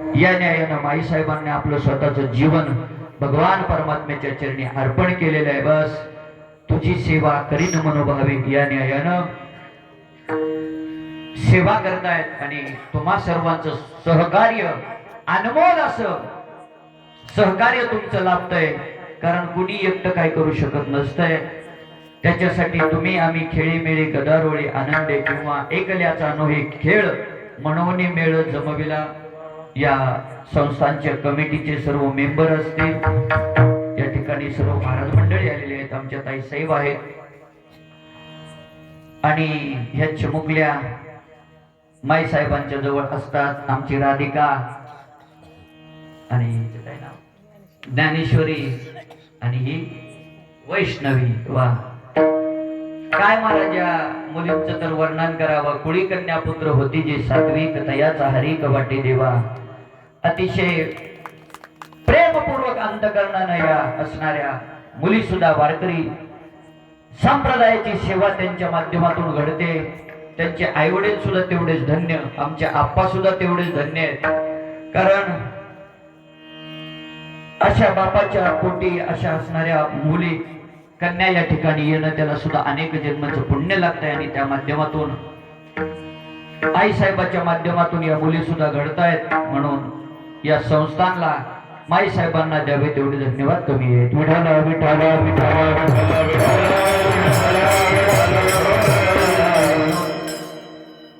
या न्यायानं माईसाहेबांनी आपलं स्वतःचं जीवन भगवान परमात्म्याच्या चरणी अर्पण केलेलं आहे. बस तुझी सेवा करीन मनोभावी. या न्यायानं सेवा करतायत आणि तुम्हा सर्वांचं सहकार्य अनमोल असं सहकार्य तुमचं लाभतंय. कारण कुणी एकटं काय करू शकत नसतंय. त्याच्यासाठी तुम्ही आम्ही खेळीमेळी गदारोळी आनंदे किंवा एकल्याचा नोहे खेळ म्हणून मेळ जमविला. या संस्थांच्या कमिटीचे सर्व मेंबर असतील. या ठिकाणी सर्व भारत मंडळी आलेले आहेत आमच्या ताई साहेब आहेत. आणि ह्या चिमुकल्या माई साहेबांच्या जवळ असतात आमची राधिका आणि ज्ञानेश्वरी आणि ही वैष्णवी. वा. काय महाराज या मुलींचं तर वर्णन करावं. कुळी कन्या पुत्र होती जे सात्विक तयाचा हरिक वाटे देवा. अतिशय प्रेमपूर्वक अंतकरणानं या असणाऱ्या मुली सुद्धा वारकरी संप्रदायाची सेवा त्यांच्या माध्यमातून घडते. त्यांचे आईवडील सुद्धा तेवढेच धन्य आमचे आप्पा सुद्धा तेवढेच धन्य आहेत. कारण अशा बापाच्या पोटी अशा असणाऱ्या मुली कन्या या ठिकाणी येणं त्याला सुद्धा अनेक जन्माचं पुण्य लागतंय आणि त्या माध्यमातून आई साहेबाच्या माध्यमातून या मुली सुद्धा घडतायत. म्हणून या संस्थानला माई साहेबांना द्यावे तेवढे धन्यवाद. कमी आहेत विठाला विठाला विठाला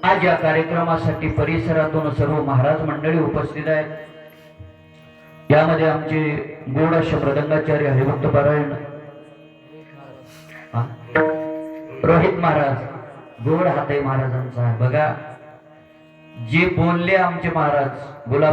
आज या कार्यक्रमासाठी परिसरातून सर्व महाराज मंडळी उपस्थित आहेत. यामध्ये आमचे गोड असे प्रदंगाचार्य हरिभक्त पारायण. रोहित महाराज गोड हाते महाराजांचा. बघा जे बोलले आमचे महाराज गुलाब